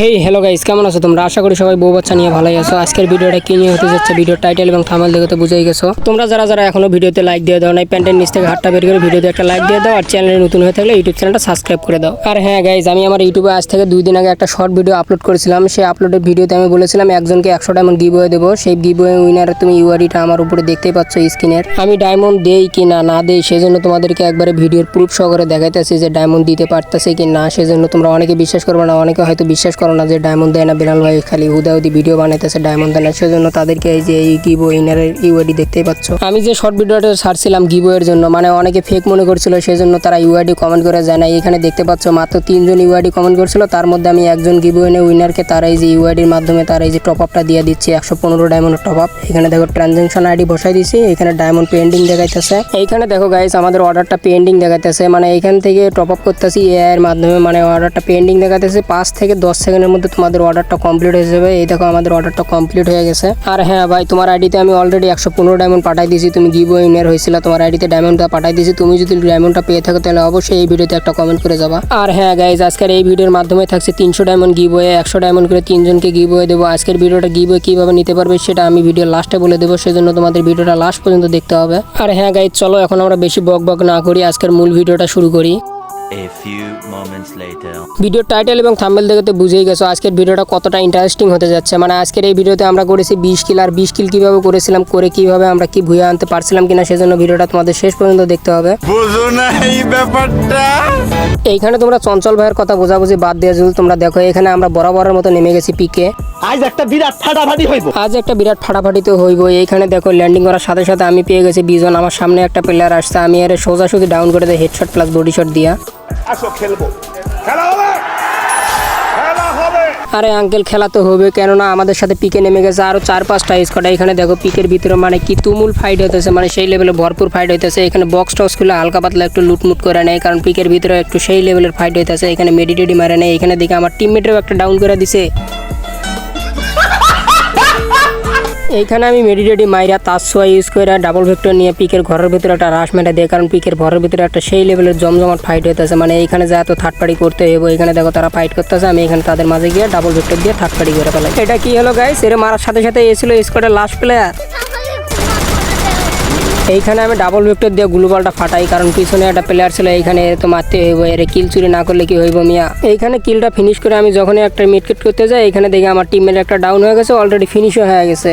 Hey hello guys কেমন আছো তোমরা? আশা করি সবাই বউ বাচ্চা নিয়ে ভালোই আছো। আজকের ভিডিওটা কি নিয়ে হতে যাচ্ছে? ভিডিও টাইটেল এবং থামাল দেখে তো বুঝেই গেছো। তোমরা যারা যারা এখনও ভিডিওতে লাইক দিয়ে দাও নাই প্যান্টের নিচ থেকে হাতটা বের করে ভিডিওতে একটা লাইক দিয়ে দাও আর চ্যানেলে নতুন হয়ে থাকলে ইউটিউব চ্যানেলটা সাবস্ক্রাইব করে দাও। আর হ্যাঁ গাইজ আমি আমার ইউটিউবে আজ থেকে দুই দিন আগে একটা শর্ট ভিডিও আপলোড করেছিলাম। সেই আপলোডের ভিডিওতে আমি বলেছিলাম, একজনকে একশো ডায়মন্ড গিভওয়ে দেবো। সেই গিভওয়ে উইনারে তুমি ইউআরিটা আমার উপরে দেখতেই পাচ্ছ স্ক্রিনের আমি ডায়মন্ড দেই কি না না দেই, সেজন্য তোমাদেরকে একবারে ভিডিওর প্রুফ সহকারে দেখাইতেছি যে ডায়মন্ড দিতে পারতেছে কি না। সেজন্য তোমরা অনেকে বিশ্বাস করবে না, অনেকে হয়তো বিশ্বাস করো না যে ডায়মন্ড দেয় না ভাই, খালি হুদাহুদি ভিডিও বানাইতেছে ডায়মন্ড দেয় না, সেজন্য তাদেরকে এই যে এই গিভো ইনারের ইউআইডি দেখতেই পাচ্ছ। আমি যে শর্ট ভিডিওটা গিভো এর জন্য মানে অনেকে ফেক মনে করছিল, সেজন্য তারা ইউআইডি কমেন্ট করে জানাই এখানে দেখতে পাচ্ছ, মাত্র তিনজন ইউআইডি কমেন্ট করছিল, তার মধ্যে আমি একজন গিবো এনে উইনারকে তারা এই যে ইউআইডির মাধ্যমে তারা এই যে টপ আপটা দিয়ে দিচ্ছে, একশো পনেরো ডায়মন্ড টপ আপ এখানে দেখো ট্রানজাকশন আইডি বসাই দিছি, এখানে ডায়মন্ড পেন্ডিং দেখাইতেছে। এইখানে দেখো গাইস আমাদের অর্ডারটা পেন্ডিং দেখাইতেছে মানে এখান থেকে টপ আপ করতেছি এআই এর মাধ্যমে মানে অর্ডারটা পেন্ডিং দেখাইতেছে, পাঁচ থেকে দশ সেকেন্ডের মধ্যে তোমাদের অর্ডারটা কমপ্লিট হয়ে যাবে। এই দেখো আমাদের অর্ডারটা কমপ্লিট হয়ে গেছে। আর হ্যাঁ ভাই, তোমার আইডিতে আমি অলরেডি একশো পনেরো ডায়মন্ড পাঠাই দিয়েছি। তুমি গিভো উইনার হয়েছিল, তোমার আইডিতে ডায়মন্ডটা পাঠাই দিয়েছি। তুমি যদি ডায়মন্ডটা পেয়ে থাকো, তাহলে অবশ্যই এই ভিডিওতে একটা কমেন্ট করে যাবা। আর হ্যাঁ গাইজ আজকের এই ভিডিওর মাধ্যমে থাকছে তিনশো ডায়মন্ড গিভওয়ে একশো ডায়মন্ড করে তিনজনকে গিভওয়ে দেবো। আজকের ভিডিওটা গিভওয়ে কীভাবে নিতে পারবে, সেটা আমি ভিডিও লাস্টে বলে দেবো। সেজন্য তোমাদের ভিডিওটা লাস্ট পর্যন্ত দেখতে হবে। আর হ্যাঁ গাইজ চলো এখন আমরা বেশি বক বক না করি। আজকের মূল ভিডিওটা শুরু করি। A few moments later. Video title এবং থাম্বেল দেখে তো বুঝেই গেছো আজকের ভিডিওটা কতটা ইন্টারেস্টিং হতে যাচ্ছে। মানে আজকের এই ভিডিওতে আমরা করেছি বিশ কিল আর বিশ কিল কীভাবে করেছিলাম করে কীভাবে আমরা কি ভুয়ে আনতে পারছিলাম কিনা সেজন্য ভিডিওটা তোমাদের শেষ পর্যন্ত দেখতে হবে। বুঝো না এই ব্যাপারটা। এইখানে তোমরা চঞ্চল ভাইয়ের কথা বোঝাবুঝি বাদ দিয়ে যদি তোমরা দেখো এখানে আমরা বরাবরের মতো নেমে গেছি পিকে আজ একটা বিরাট ফাটাফাটি হইব। আজ একটা বিরাট ফাটাফাটি তো হইব এইখানে দেখো ল্যান্ডিং করার সাথে সাথে আমি পেয়ে গেছি বিজন আমার সামনে একটা প্লেয়ার আসছে। আমি এর সোজাসুজি ডাউন করে দেয় হেডশট প্লাস বডি শট দিয়া। আসো, খেলব। খেলা হবে? আরে আঙ্কেল, খেলা তো হবে, কেননা আমাদের সাথে পিকে নেমে গেছে। আরও চার পাঁচটা স্কোয়াড এখানে দেখো, পিকের ভিতরে মানে কি তুমুল ফাইট হইতেছে মানে সেই লেভেলে ভরপুর ফাইট হইতেছে। এখানে বক্স টক্স খুলে হালকা পাতলা একটু লুটমুট করে নেয়, কারণ পিকের ভিতরে একটু সেই লেভেলের ফাইট হইতেছে। এখানে মেডিটেডি মারে নেয়। এখানে দেখে আমার টিমমেটেরও একটা ডাউন করে দিছে। এইখানে আমি মেডিটেডি মাইরা তার তাসোয়া ইউজ করে ডাবল ভেক্টর নিয়ে পিকের ঘরের ভিতরে একটা রাশ মেটা দেয়, কারণ পিকের ঘরের ভিতরে একটা সেই লেভেলের জমজমাট ফাইট হইতেছে। মানে এইখানে যা এত থার্ড পার্টি করতে হইব এখানে দেখো তারা ফাইট করতেছে, আমি এখানে তাদের মাঝে গিয়ে ডাবল ভেক্টর দিয়ে থার্ড পার্টি করে ফেলাই। এটা কি হলো গাইস এর মারার সাথে সাথে এসেছিল স্কোয়াডের লাস্ট প্লেয়ার এইখানে আমি ডাবল ভেক্টর দিয়ে গ্লুবালটা ফাটাই, কারণ পিছনে একটা প্লেয়ার ছিল, এইখানে তো মারতে হইব, এর কিল চুরি না করলে কি হইব মিয়া? এইখানে কিলটা ফিনিশ করে আমি যখনই একটা মিটকেট করতে যাই এখানে দেখি আমার টিমের একটা ডাউন হয়ে গেছে অলরেডি ফিনিশও হয়ে গেছে।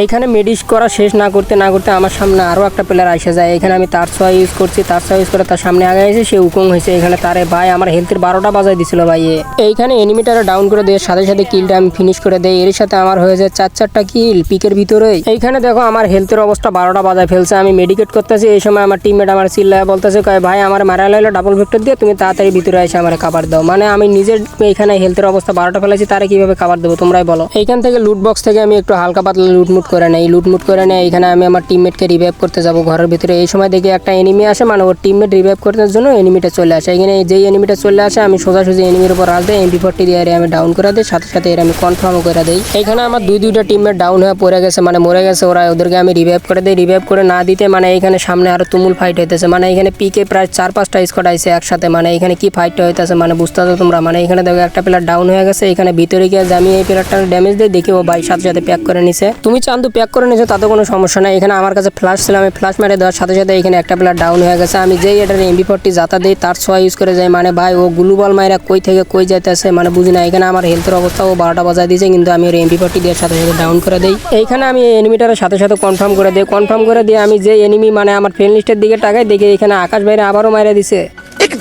এইখানে মেডিস করা শেষ না করতে না করতে আমার সামনে আরও একটা প্লেয়ার আসে যায়। এখানে আমি তার ছোঁয়া ইউজ করছি, তার ছোঁয়া ইউজ করে তার সামনে আগে এসে সে উকং হয়েছে, এখানে তারে ভাই আমার হেলথের বারোটা বাজায় দিছিল ভাই। এইখানে এনিমিটারে ডাউন করে দেওয়ার সাথে সাথে কিলটা আমি ফিনিশ করে দেয় এর সাথে আমার হয়ে যায় চার চারটা কিল পিকের ভিতরে। এইখানে দেখো আমার হেলথের অবস্থা বারোটা বাজায় ফেলছে, আমি মেডিকেট করতেছি, এই সময় আমার টিমমেট আমার চিল্লায় বলতেছে, কয়, ভাই, আমার মারা লাইলো ডাবল ভেক্টর দিয়ে তুমি তাড়াতাড়ি ভিতরে এসে আমার খাবার দাও। মানে আমি নিজের এখানে হেলথের অবস্থা বারোটা ফেলেছি, তারে কীভাবে খাবার দেবো তোমরাই বলো। এইখান থেকে লুট বক্স থেকে আমি একটু হালকা পাতলা লুটমুট করে নেই লুটমুট করে নেই এখানে আমি আমার টিমমেটকে রিভাইভ করতে যাব ঘরের ভিতরে। এই সময় দেখি একটা এনিমি আসে মানে ওর টিমমেট রিভাইভ করার জন্য এনিমিটা চলে আসে। এখানে যেই এনিমিটা চলে আসে, আমি সোজাসুজি এনিমির উপর রাখ দেয় এমপি ফোরটি দিয়ে আমি ডাউন করে দিই, সাথে সাথে এর আমি কনফার্ম করে দিই। এখানে আমার দুই দুইটা টিমমেট ডাউন হয়ে পড়ে গেছে মানে মরে গেছে, ওরা ওদেরকে আমি রিভাইভ করে দিই রিভাইভ করে না দিতে মানে এখানে সামনে আরও তুমুল ফাইট হইতেছে। মানে এখানে পিকে প্রায় চার পাঁচটা স্কোয়াড আইছে একসাথে মানে এখানে কি ফাইটটা হইতেছে মানে বুঝতে পারছ তোমরা? মানে এখানে দেখো একটা প্লেয়ার ডাউন হয়ে গেছে, এখানে ভিতরে গিয়ে আমি এই প্লেয়ারটা ড্যামেজ দিয়ে দেখি ও বাই সাথে সাথে প্যাক করে নিছে। তুমি চান্দু প্যাক করে নিছো তাতে কোনো সমস্যা নাই। এখানে আমার কাছে ফ্লাশ ছিল, আমি ফ্লাশ মেরে দেওয়ার সাথে সাথে এখানে একটা প্লেয়ার ডাউন হয়ে গেছে। আমি যেই এটার এমবি ফোরটি যাতা দিই, তার ছোঁয়া ইউজ করে যাই। মানে ভাই, ও গুলু বল মাইরা কই থেকে কই যাইতেছে মানে বুঝি না। এখানে আমার হেলথের অবস্থা, ও বারোটা বাজায় দিয়েছে, কিন্তু আমি ওর এমবি ফোরটি দেওয়ার সাথে সাথে ডাউন করে দিই। এইখানে আমি এনিমিটারের সাথে সাথে কনফার্ম করে দিই। কনফার্ম করে দিয়ে আমি যে এনিমি মানে আমার ফ্রেন্ড লিস্টের দিকে টাকাই দেখি এখানে আকাশ বাইরে আবারও মাইরা দিছে।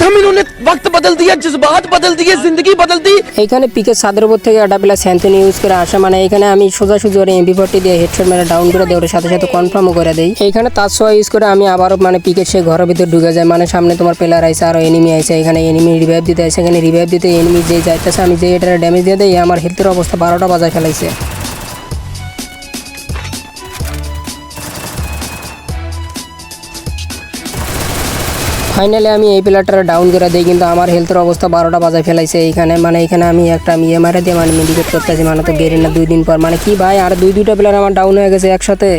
एकदम इन्होंने वक्त बदल दिया जज्बात बदल दिए जिंदगी बदल दी এইখানে পিকের ছাদের উপর থেকে একটা প্লাস স্যান্থনি ইউজ করে আসা মানে এখানে আমি সোজাসুজি ওর এমবি ফোরটি দিয়ে হেডশট মেরে ডাউন করে দেয় ওর সাথে সাথে কনফার্মও করে দেই এইখানে তার সোয়া ইউজ করে আমি আবারও মানে পিকের সে ঘরের ভিতর ঢুকে যায় মানে সামনে তোমার প্লেয়ার আইসে আর এনিমি আইসে এখানে এনিমি রিভাইভ দিতে আসে এখানে রিভাইভ দিতে এনিমি যে যাইতেছে আমি যে এটার ড্যামেজ দিয়ে দেই আমার হেলথের অবস্থা বারোটা বাজায় ফেলাইছে ফাইনালি আমি এই প্লেয়ারটা ডাউন করে দিই, কিন্তু আমার হেলথের অবস্থা বারোটা বাজায় ফেলাইছে এইখানে। মানে এখানে আমি একটা আমি মারা দিয়ে মানে মেডিকেট করতেছি মানে তো গেরি না দুই দিন পর। মানে কি ভাই, আর দুই দুইটা প্লেয়ার আমার ডাউন হয়ে গেছে একসাথে।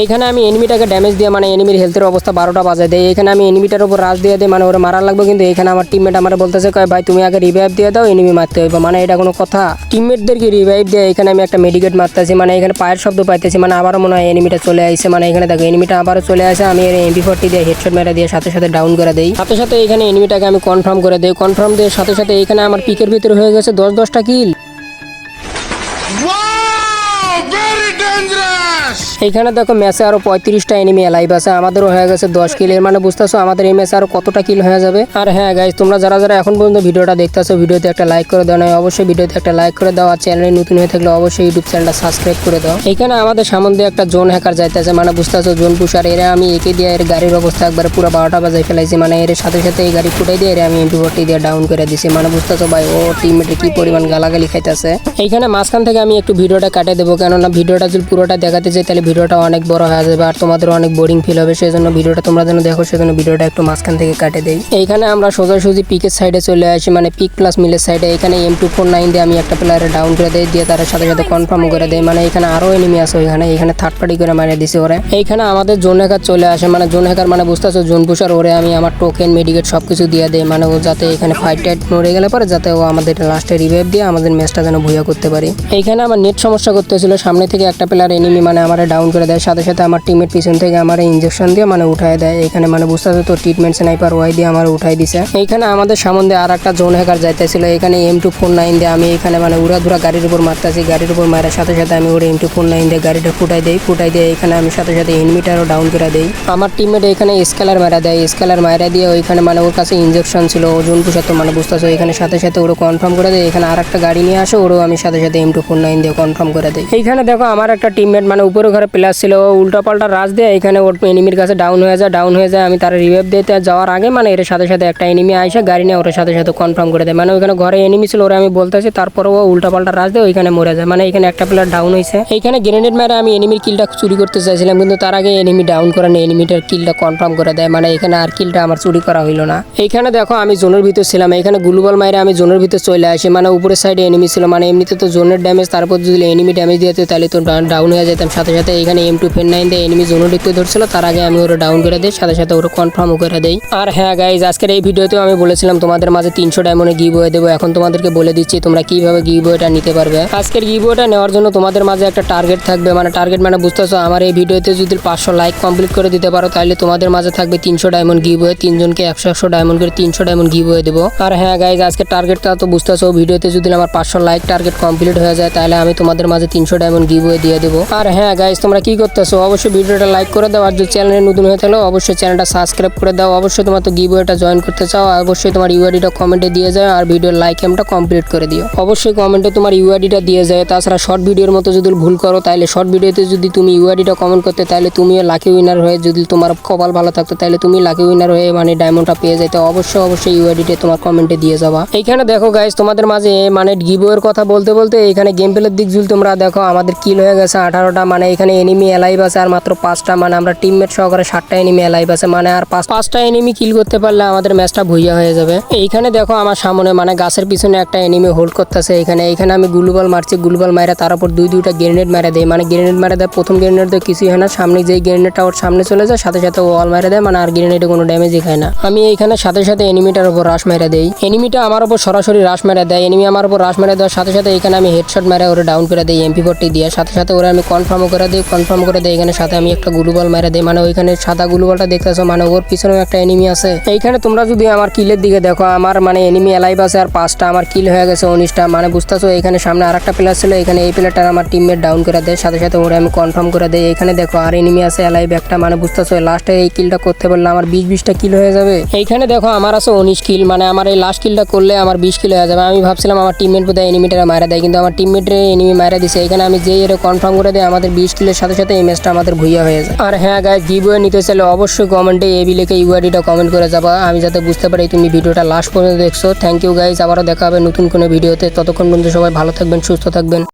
এইখানে আমি এনিমিটাকে ড্যামেজ দিয়ে মানে এনিমির হেলথের অবস্থা বারোটা বাজায় দেয়। এখানে আমি এনিমিটার উপর রাশ দিয়ে দিই মানে ওরা মারা লাগবে কিন্তু এখানে আমার টিমমেট আমার বলতেছে, কয়, ভাই, তুমি আগে রিভাইভ দিয়ে দাও এনিমি মারতে হইবে। মানে এটা কোনো কথা। টিমমেটদেরকে রিভাইভ দিয়ে এখানে আমি একটা মেডিকেট মারতেছি মানে এখানে পায়ের শব্দ পাইতেছি মানে আবারও মনে হয় এনিমিটা চলে আসছে মানে এখানে দেখো এনিমিটা আবারও চলে আসে আমি এর এমপি ফোরটি দিয়ে হেডশট মেরে দিয়ে সাথে সাথে ডাউন করে দেই। সাথে সাথে এখানে এনিমিটাকে আমি কনফার্ম করে দেই। কনফার্ম দিয়ে সাথে সাথে এখানে আমার পিকের ভিতরে হয়ে গেছে দশ, দশটা কিল এইখানে দেখো ম্যাচে আরও পঁয়ত্রিশটা এনিমি লাইভ আছে। আমাদেরও হয়ে গেছে দশ কিল এর মানে বুঝতেছো, আমাদের এই ম্যাচে আরও কতটা কিল হয়ে যাবে? আর হ্যাঁ গাইজ তোমরা যারা যারা এখন পর্যন্ত ভিডিওটা দেখতেছো, ভিডিওতে একটা লাইক করে দাও, নয়, অবশ্যই ভিডিওতে একটা লাইক করে দাও। আর চ্যানেলে নতুন হয়ে থাকলে অবশ্যই ইউটিউব চ্যানেলটা সাবস্ক্রাইব করে দাও। এখানে আমাদের সামনে দিয়ে একটা জোন হ্যাকার যাইতেছে। মানে বুঝতেছো জোন পুষার এরা আমি একে দিয়ে এর গাড়ির অবস্থা একবার পুরো বারোটা বাজাই ফেলাইছি। মানে এর সাথে সাথে এই গাড়ি ফুটাই দিয়ে এর আমি এমপি ফোরটি দিয়ে ডাউন করে দিছি। মানে বুঝতেছো ভাই, ও টিমমেটে কি পরিমাণ গালাগালি খাইতেছে। এইখানে মাঝখান থেকে আমি একটু ভিডিওটা কাটে দেবো। কেননা ভিডিওটা যদি পুরোটা দেখাতে তাহলে ভিডিওটা অনেক বড় হয়ে যাবে আর তোমাদের অনেক বোরিং ফিল হবে সেই জন্য ভিডিওটা তোমরা যেন দেখো, সেজন্য ভিডিওটা একটু মাঝখান থেকে কাটে দেই। এইখানে আমরা সোজাসুজি পিকের সাইডে চলে আসি মানে পিক প্লাস মিলের সাইডে এখানে এম টু ফোর নাইন দিয়ে আমি একটা প্লেয়ারে ডাউন করে দেই, দিয়ে তার সাথে সাথে কনফার্ম করে দেয় মানে এখানে আরও এনিমি আছে ওইখানে, এখানে থার্ড পার্টি করে মারিয়ে দিছে ওরে। এইখানে আমাদের জোন হ্যাকার চলে আসে মানে জোন হ্যাকার মানে বুঝতেছো জোন পুষার ওরে আমি আমার টোকেন মেডিকেট সব কিছু দিয়ে দেয় মানে ও যাতে এখানে ফাইট টাইট মরে গেলে পরে যাতে ও আমাদের লাস্টে রিভাইভ দিয়ে আমাদের ম্যাচটা যেন ভুয়া করতে পারি। এইখানে আমার নেট সমস্যা করতেছিল, সামনে থেকে একটা প্লেয়ার এনিমি মানে আমার ডাউন করে দেয়। সাথে সাথে আমার টিমের পিছন থেকে আমার ইঞ্জেকশন দিয়ে মানে উঠায় দেয়। এখানে মানে বুঝতে তো ট্রিটমেন্ট স্নাইপার ওয়াই দিয়ে আমার উঠাই দিছে। এইখানে আমাদের সামনে আর একটা জোন হ্যাকার যাইতেছিল। এখানে এম টু ফোর নাইন দিয়ে আমি এখানে মানে উড়া ধুরা গাড়ির উপর মারতেছি। গাড়ির উপর মারার সাথে সাথে আমি ওর এম টু ফোর নাইন দিয়ে গাড়িটা ফুটাই দেই। ফুটাই দিয়ে এখানে আমি সাথে সাথে এনমিটারও ডাউন করে দেই। আমার টিমমেট এখানে স্কেলার মারা দেয়। স্কেলার মারা দিয়ে ওইখানে মানে ওর কাছে ইঞ্জেকশন ছিল। ওজন পুষার তো মানে বুঝতেছো। এখানে সাথে সাথে ওরা কনফার্ম করে দেয়। এখানে আর একটা গাড়ি নিয়ে আসে, ওরও আমি সাথে সাথে এম টু ফোর নাইন দিয়ে কনফার্ম করে দেই। এইখানে দেখো, আমার একটা টিমমেট মানে উপরে ঘরে প্লেয়ার ছিল ও উল্টা পাল্টা রাজ দিয়ে, এখানে ওর এনিমির কাছে ডাউন হয়ে যায় ডাউন হয়ে যায়, আমি তার রিভাইভ দিতে যাওয়ার আগে মানে এর সাথে সাথে একটা এনিমি আইসা, গাড়ি নিয়ে ওর সাথে সাথে কনফার্ম করে দেয়। মানে ওইখানে ঘরে এনিমি ছিল, ওরা আমি বলতেছি তারপরে ও উল্টা পাল্টা রাজ দিয়ে, ওইখানে মরে যায়। মানে এখানে একটা প্লেয়ার ডাউন হয়েছে এইখানে গ্রেনেড মেরে আমি এনিমির কিলটা চুরি করতে চাইছিলাম, কিন্তু তার আগে এনিমি ডাউন করে নেই এনিমিটার কিলটা কনফার্ম করে দেয়। মানে এখানে আর কিলটা আমার চুরি করা হইল না। এইখানে দেখো, আমি জোনের ভিতর ছিলাম। এখানে গ্লুবাল মাইরে আমি জোনের ভিতর চলে আসি। মানে উপরের সাইডে এনিমি ছিল। মানে এমনিতে তো জোনের ড্যামেজ তারপর যদি এনিমি ড্যামেজ দিতে, তাহলে তো ডাউন হয়ে যেতাম। সাথে সাথে সাথে এখানে এম টু ফেন নাইন দিয়ে এনিমি জোনের দিতে ধরছিল, তার আগে আমি ওরা ডাউন করে দিই, সাথে সাথে ওরা কনফার্ম করে দেই। আর হ্যাঁ গাইজ আজকের এই ভিডিওতেও আমি বলেছিলাম তোমাদের মাঝে তিনশো ডায়মন্ডে গিভ হয়ে দেবো, এখন তোমাদেরকে বলে দিচ্ছি তোমরা কীভাবে গিভ বইটা নিতে পারবে। আজকের গিভ বইটা নেওয়ার জন্য তোমাদের মাঝে একটা টার্গেট থাকবে মানে টার্গেট মানে বুঝতেছো, আমার এই ভিডিওতে যদি পাঁচশো লাইক কমপ্লিট করে দিতে পারো, তাহলে তোমাদের মাঝে থাকবে তিনশো ডায়মন্ড গিভ হয়ে তিনজনকে একশো একশো ডায়মন্ড করে তিনশো ডায়মন্ড গিভ হয়ে দেবো। আর হ্যাঁ গাইজ আজকের টার্গেটটা তো বুঝতেছো, ভিডিওতে যদি আমার পাঁচশো লাইক টার্গেট কমপ্লিট হয়ে যায়, তাহলে আমি তোমাদের মাঝে তিনশো ডায়মন্ড গিভ হয়ে দিয়ে দেবো। আর হ্যাঁ গাইজ তোমরা কি করতেছো? অবশ্যই ভিডিওটা লাইক করে দাও আর যদি চ্যানেলে নতুন হয়ে থাকলে অবশ্যই চ্যানেলটা সাবস্ক্রাইব করে দাও। অবশ্যই তোমার তো গিভ ওয়েটা জয়েন করতে চাও অবশ্যই তোমার ইউআইডিটা কমেন্টে দিয়ে যাও আর ভিডিওর লাইক এমটা কমপ্লিট করে দিও। অবশ্যই কমেন্টে তোমার ইউআইডিটা দিয়ে যায় তাছাড়া শর্ট ভিডিওর মতো যদি ভুল করো তাহলে শর্ট ভিডিওতে যদি তুমি ইউআইডিটা কমেন্ট করতে তাহলে তুমিও লাকি উইনার হয়ে যদি তোমার কপাল ভালো থাকতো তাহলে তুমি লাকি উইনার হয়ে মানে ডায়মন্ডটা পেয়ে যেতে অবশ্যই অবশ্যই ইউআইডিটা তোমার কমেন্টে দিয়ে যাবা। এইখানে দেখো গাইজ তোমাদের মাঝে মানে গিভওয়ের কথা বলতে বলতে এখানে গেম প্লের দিক যদি তোমরা দেখো, আমাদের কিল হয়ে গেছে আঠারোটা মানে এখানে এনিমি এলাইভ আছে আর মাত্র পাঁচটা মানে আমরা টিমমেট সহকারে সাতটা এনিমি এলাইভ আছে মানে আর পাঁচ পাঁচটা এনিমি কিল করতে পারলে আমাদের ম্যাচটা ভুইয়া হয়ে যাবে। এইখানে দেখো আমার সামনে মানে গাছের পিছনে একটা এনিমি হোল্ড করতেছে এখানে। এখানে আমি গুলুবল মারছি, গুলুবল মারে তার উপর দুই, দুইটা গ্রেনেড মেরে দেয়। মানে গ্রেনেড মেরে দেয়, প্রথম গ্রেনেড তো কিছুই হয় না, সামনে যেই গ্রেনেডটা ওর সামনে চলে যায়, সাথে সাথে ওয়াল মেরে দেয় মানে আর গ্রেনেডে কোনো ড্যামেজই খায় না। আমি এইখানে সাথে সাথে এনিমিটার উপর রাশ মেরে দেই। এনিমিটা আমার উপর সরাসরি রাশ মেরে দেয়। এনিমি আমার উপর রাশ মেরে দেওয়ার সাথে সাথে এখানে আমি হেডশট মেরে ওরে ডাউন করে দিই এমপি ফোরটি দিয়ে। সাথে সাথে ওরা আমি কনফার্ম করে দিই কনফার্ম করে দিই এখানে সাথে আমি একটা গুলুবল মেরে দিই মানে ওইখানে সাদা গুলুবলটা দেখতেছো মানে ওর পিছনেও একটা এনিমি আছে। এইখানে তোমরা যদি আমার কিলের দিকে দেখো, আমার মানে এনিমি এলাইভ আছে আর পাঁচটা, আমার কিল হয়ে গেছে উনিশটা। মানে বুঝতেছো, এখানে সামনে আর একটা প্লেয়ার ছিল, এখানে এই প্লেয়ারটা আমার টিমমেট ডাউন করে দেয় সাথে সাথে ওরা আমি কনফার্ম করে দেয় এখানে দেখো, আর এনিমি আছে এলাইভ একটা মানে বুঝতেছো লাস্টে এই কিলটা করতে পারলে আমার বিশ বিশটা কিল হয়ে যাবে। এইখানে দেখো, আমার আছে উনিশ কিল মানে আমার এই লাস্ট কিলটা করলে আমার বিশ কিল হয়ে যাবে। আমি ভাবছিলাম আমার টিমমেট বোধহয় এনিমিটা মারা দেয়, কিন্তু আমার টিমমেটের এনিমি মারা দিছে। এখানে আমি যেই এর কনফার্ম করে দেয় আমাদের বিশ সাথে সাথে এই ম্যাচটা আমাদের ভুইয়া হয়ে যায়। আর হ্যাঁ গায়ে গিভওয়ে নিতে চাইলে অবশ্যই কমেন্টে এবি লিখে ইউআইডিটা কমেন্ট করে যাবা। আমি যাতে বুঝতে পারি তুমি ভিডিওটা লাস্ট পর্যন্ত দেখছ। থ্যাংক ইউ গাইজ আবারও দেখা হবে নতুন কোনো ভিডিওতে। ততক্ষণ পর্যন্ত সবাই ভালো থাকবেন, সুস্থ থাকবেন।